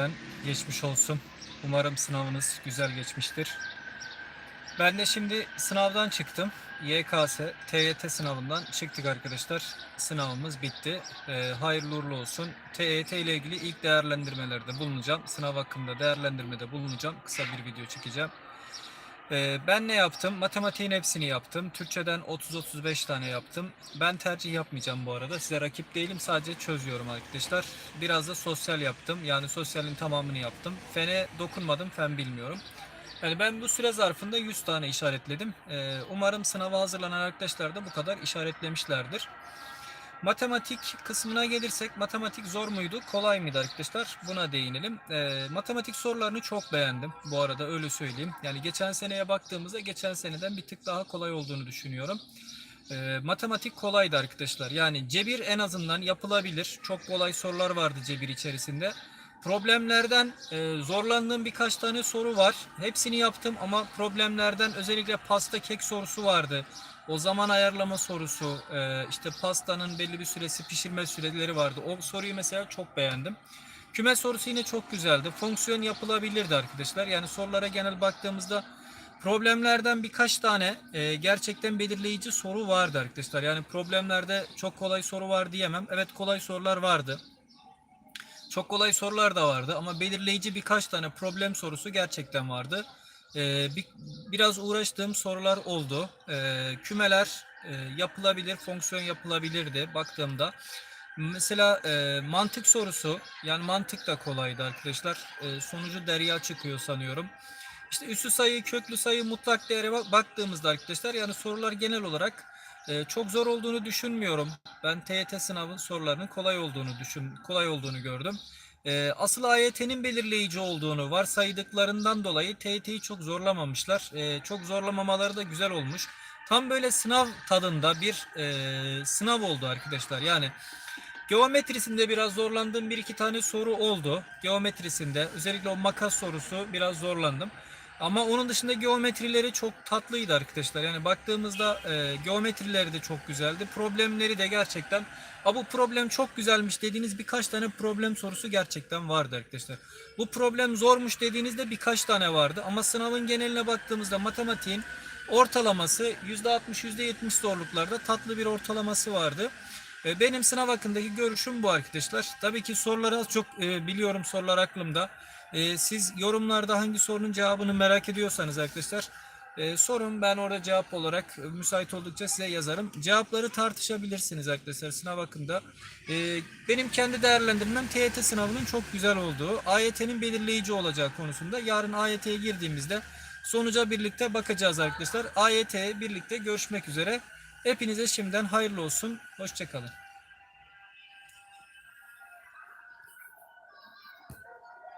Ben geçmiş olsun. Umarım sınavınız güzel geçmiştir. Ben de şimdi sınavdan çıktım. YKS, TYT sınavından çıktık arkadaşlar. Sınavımız bitti. Ee, hayırlı uğurlu olsun. TYT ile ilgili ilk değerlendirmelerde bulunacağım. Sınav hakkında değerlendirmede bulunacağım. Kısa bir video çekeceğim. Ee, ben ne yaptım? Matematiğin hepsini yaptım. Türkçeden 30-35 tane yaptım. Ben tercih yapmayacağım bu arada. Size rakip değilim. Sadece çözüyorum arkadaşlar. Biraz da sosyal yaptım. Yani sosyalin tamamını yaptım. Fene dokunmadım. Fen bilmiyorum. Yani ben bu süre zarfında 100 tane işaretledim. Ee, umarım sınava hazırlanan arkadaşlar da bu kadar işaretlemişlerdir. Matematik kısmına gelirsek matematik zor muydu kolay mıydı arkadaşlar buna değinelim. Ee, matematik sorularını çok beğendim bu arada öyle söyleyeyim. Yani geçen seneye baktığımızda geçen seneden bir tık daha kolay olduğunu düşünüyorum. Ee, matematik kolaydı arkadaşlar yani cebir en azından yapılabilir çok kolay sorular vardı cebir içerisinde. Problemlerden e, zorlandığım birkaç tane soru var. Hepsini yaptım ama problemlerden özellikle pasta kek sorusu vardı. O zaman ayarlama sorusu, e, işte pastanın belli bir süresi pişirme süreleri vardı. O soruyu mesela çok beğendim. Küme sorusu yine çok güzeldi. Fonksiyon yapılabilirdi arkadaşlar. Yani sorulara genel baktığımızda problemlerden birkaç tane e, gerçekten belirleyici soru vardı arkadaşlar. Yani problemlerde çok kolay soru var diyemem. Evet kolay sorular vardı. Çok kolay sorular da vardı ama belirleyici birkaç tane problem sorusu gerçekten vardı. Ee, bir, biraz uğraştığım sorular oldu. Ee, kümeler e, yapılabilir, fonksiyon yapılabilirdi baktığımda. Mesela e, mantık sorusu, yani mantık da kolaydı arkadaşlar. E, sonucu derya çıkıyor sanıyorum. İşte üssü sayı, köklü sayı, mutlak değere bak- baktığımızda arkadaşlar yani sorular genel olarak e, çok zor olduğunu düşünmüyorum. Ben TYT sınavın sorularının kolay olduğunu düşün, kolay olduğunu gördüm. E, asıl AYT'nin belirleyici olduğunu varsaydıklarından dolayı TYT'yi çok zorlamamışlar. E, çok zorlamamaları da güzel olmuş. Tam böyle sınav tadında bir e, sınav oldu arkadaşlar. Yani geometrisinde biraz zorlandığım bir iki tane soru oldu. Geometrisinde özellikle o makas sorusu biraz zorlandım. Ama onun dışında geometrileri çok tatlıydı arkadaşlar. Yani baktığımızda e, geometrileri de çok güzeldi. Problemleri de gerçekten A bu problem çok güzelmiş dediğiniz birkaç tane problem sorusu gerçekten vardı arkadaşlar. Bu problem zormuş dediğinizde birkaç tane vardı. Ama sınavın geneline baktığımızda matematiğin ortalaması %60 %70 zorluklarda tatlı bir ortalaması vardı. E, Benim sınav hakkındaki görüşüm bu arkadaşlar. Tabii ki soruları az çok e, biliyorum sorular aklımda. E, siz yorumlarda hangi sorunun cevabını merak ediyorsanız arkadaşlar e, sorun ben orada cevap olarak müsait oldukça size yazarım. Cevapları tartışabilirsiniz arkadaşlar sınav hakkında. Benim kendi değerlendirmem TYT sınavının çok güzel olduğu, AYT'nin belirleyici olacağı konusunda. Yarın AYT'ye girdiğimizde sonuca birlikte bakacağız arkadaşlar. AYT'ye birlikte görüşmek üzere. Hepinize şimdiden hayırlı olsun. Hoşçakalın.